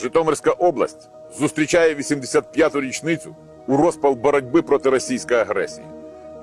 Житомирська область зустрічає 85-ту річницю у розпал боротьби проти російської агресії.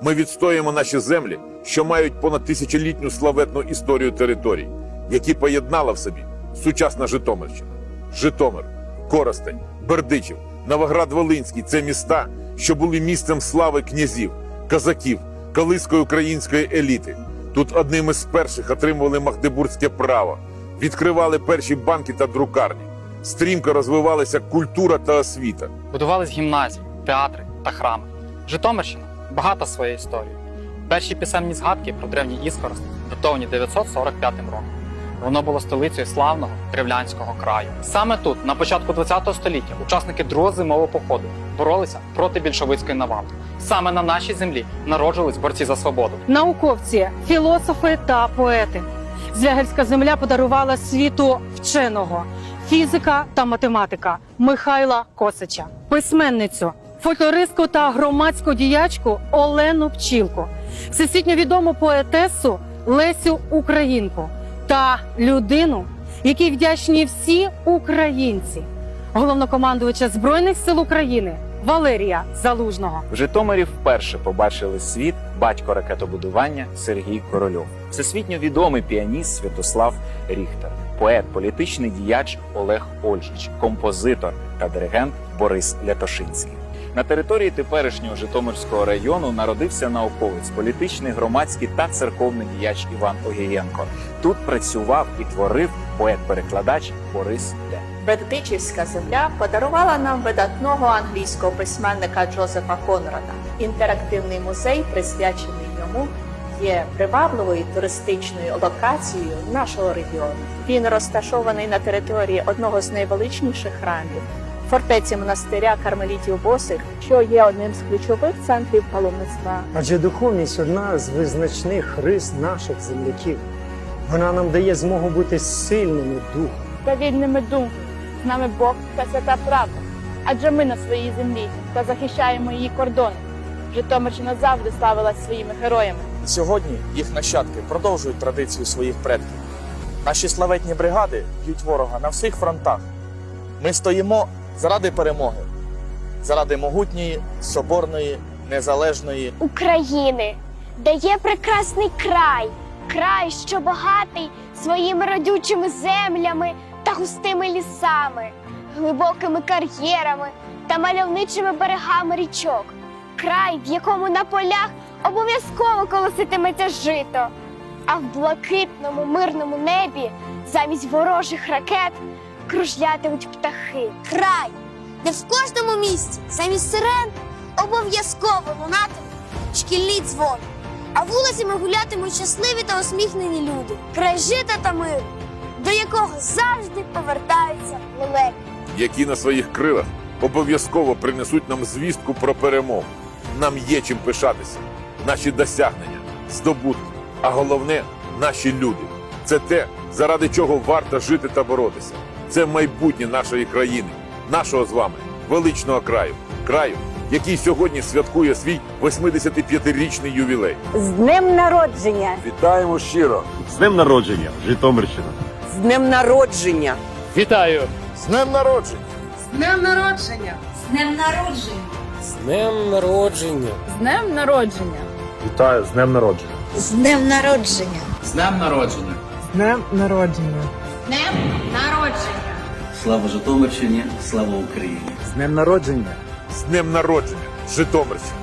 Ми відстоюємо наші землі, що мають понад тисячолітню славетну історію територій, які поєднала в собі сучасна Житомирщина. Житомир, Коростень, Бердичів, Новоград-Волинський це міста, що були місцем слави князів, козаків, колиської української еліти. Тут одним із перших отримували магдебурзьке право, відкривали перші банки та друкарні. Стрімко розвивалися культура та освіта. Будувались гімназії, театри та храми. Житомирщина багата своєю історією. Перші писемні згадки про древній Іскорост датовані 945 роком. Воно було столицею славного древлянського краю. Саме тут, на початку ХХ століття, учасники другого зимового походу боролися проти більшовицької навали. Саме на нашій землі народжувались борці за свободу. науковці, філософи та поети. Звягельська земля подарувала світу вченого, фізика та математика Михайла Косича, письменницю, фольклористку та громадську діячку Олену Пчілку, всесвітньо відому поетесу Лесю Українку та людину, якій вдячні всі українці, головнокомандувача збройних сил України Валерія Залужного. В Житомирі вперше побачили світ батько ракетобудування Сергій Корольов, всесвітньо відомий піаніст Святослав Ріхтер, поет, політичний діяч Олег Ольжич, композитор та диригент Борис Лятошинський. На території теперішнього Житомирського району народився науковець, політичний, громадський та церковний діяч Іван Огієнко. Тут працював і творив поет-перекладач Борис Ле. Бердичівська земля подарувала нам видатного англійського письменника Джозефа Конрада. Інтерактивний музей, присвячений йому, є привабливою туристичною локацією нашого регіону. Він розташований на території одного з найвеличніших храмів фортеці монастиря кармелітів Босих, що є одним з ключових центрів паломництва Адже духовність одна з визначних рис наших земляків. Вона нам дає змогу бути сильними духом. та вільними думками. З нами Бог та свята правда. Адже ми на своїй землі та захищаємо її кордони. Житомирщина завжди славилась своїми героями. Сьогодні їх нащадки продовжують традицію своїх предків. Наші славетні бригади б'ють ворога на всіх фронтах. Ми стоїмо заради перемоги, заради могутньої, соборної, незалежної України, де є прекрасний край, край, що багатий своїми родючими землями та густими лісами, глибокими кар'єрами та мальовничими берегами річок, край, в якому на полях обов'язково колоситиметься жито, а в блакитному мирному небі замість ворожих ракет кружлятимуть птахи. край, де в кожному місці замість сирен обов'язково лунатимуть шкільні дзвони, а вулицями гулятимуть щасливі та усміхнені люди. Край жита та миру, до якого завжди повертаються лелеки. які на своїх крилах обов'язково принесуть нам звістку про перемогу. Нам є чим пишатися, наші досягнення, здобутки, а головне наші люди. Це те, заради чого варто жити та боротися. Це майбутнє нашої країни, нашого з вами величного краю, краю, який сьогодні святкує свій 85-річний ювілей. З днем народження! Вітаємо щиро! З днем народження, Житомирщина! З днем народження! Вітаю! З днем народження! З днем народження! З днем народження! З днем народження! З днем народження! Вітаю з днем народження! З днем народження! З днем народження! З днем народження! Днем народження! Слава Житомирщині, слава Україні! З днем народження! З днем народження, Житомирщина!